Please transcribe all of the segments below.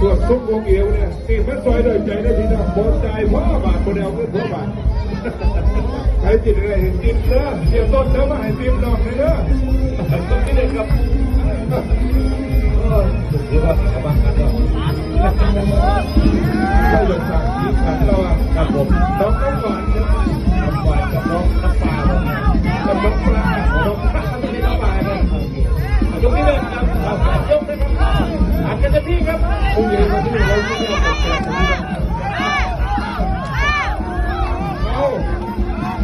ส่วนทุกวงเอวเนี่ยตีมันซอยโดยใจได้พี่น้องบนใจพ่อบาทคนเดียวก็พ่อบาทใครติดอะไรเห็นติดเด้อเสียต้นเด้อมาให้ติดน้องเลยเด้อต้องที่เด็กครับหรือว่าเขาบังกันเนาะก็ยกสั่งที่ขันเราอะครับผมน้องน้ำหวานน้ำหวานกับน้องน้ำปลากับน้องปลาน้องปลาไม่ได้น้ำปลาเลยยกที่หนึ่งครับยกนะครับ อาจจะจะพี่ครับคงยืนมาที่เราที่นึ่งเอา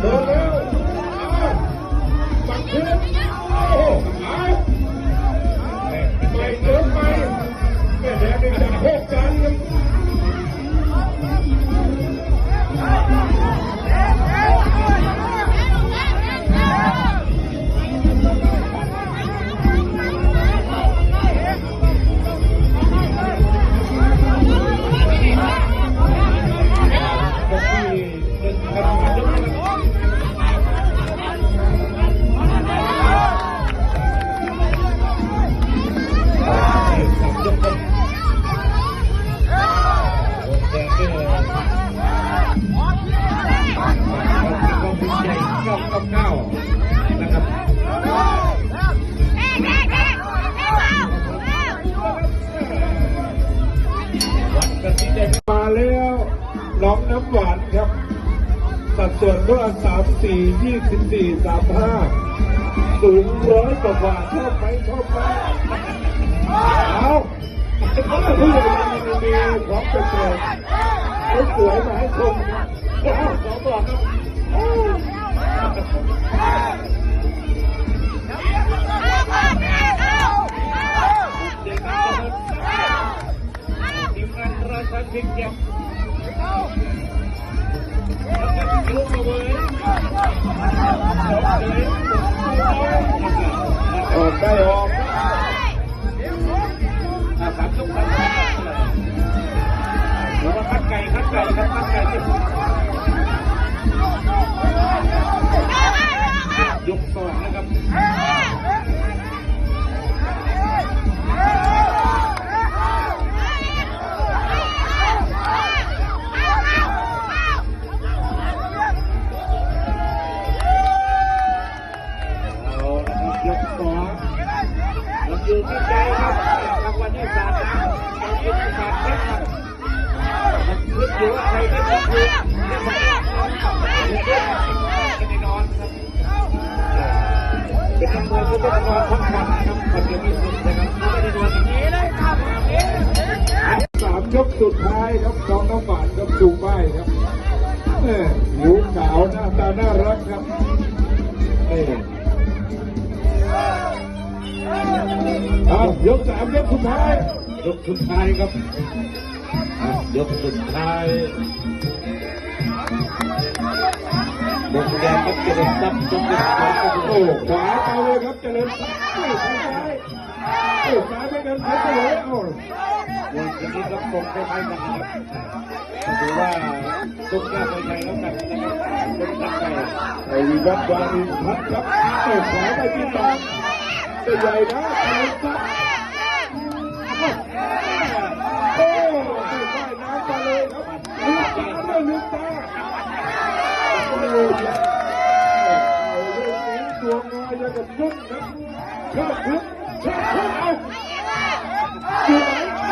เดินแล้วปักขึ้นโอ้เอาไปเดินไปแม่แดงเป็นจาก พวกกันะครับมาแล้วน้องน้ำหวานครับ สัดส่วนเมื่อสามสี่ยี่สิบสี่สามห้าสูงร้อยกว่าชอบไหมชอบไหมเอาผู้ใหญ่มีของเป็นเกศสวยๆมาให้ชมเอาสองบอกครับานร สองมันอยู่ที่ใจครับรางวัลที่สามนะเราคิดที่สามนะครับมันคิดอยู่ว่าใครก็จะถูกเนี่ยมันเป็นเรื่องกันในอนครับเป็นนักมวยก็ต้องนอนพักผ่อนครับคนเดียวที่สุดนะครับไม่ได้นอนอย่างนี้เลยครับสามยกสุดท้ายครับน้องน้ำหวานครับจูงป้ายครับแม่ผิวขาวหน้าตาน่ารักครับนี่อะ กสามยกสุดท้ายยกสุดท้ายครับอะยกสุดท้ายบงแดงครับเจริญทรัพย์จงเป็นขวาโอ้ขวาไปเลยครับเจริญทรัพย์โอ้ซ้ายโอ้ซ้ายไม่เดินซ้ายไปเลยเอ้าวันนี้ครับตรงไปไปกันครับถือว่าตุ้งแก้ไปไทยแล้วกันนะครับเป็นตั้งใจไอ้วิวัฒน์วานิพัฒน์ครับโอ้ขวาไปที่ต่อตัวใหญ่นะเจริญทรัพย์ โอ้ตื่นไาเลยตาวยาโอ้ตัวกนะชอบพึ่งชอบพึ่ง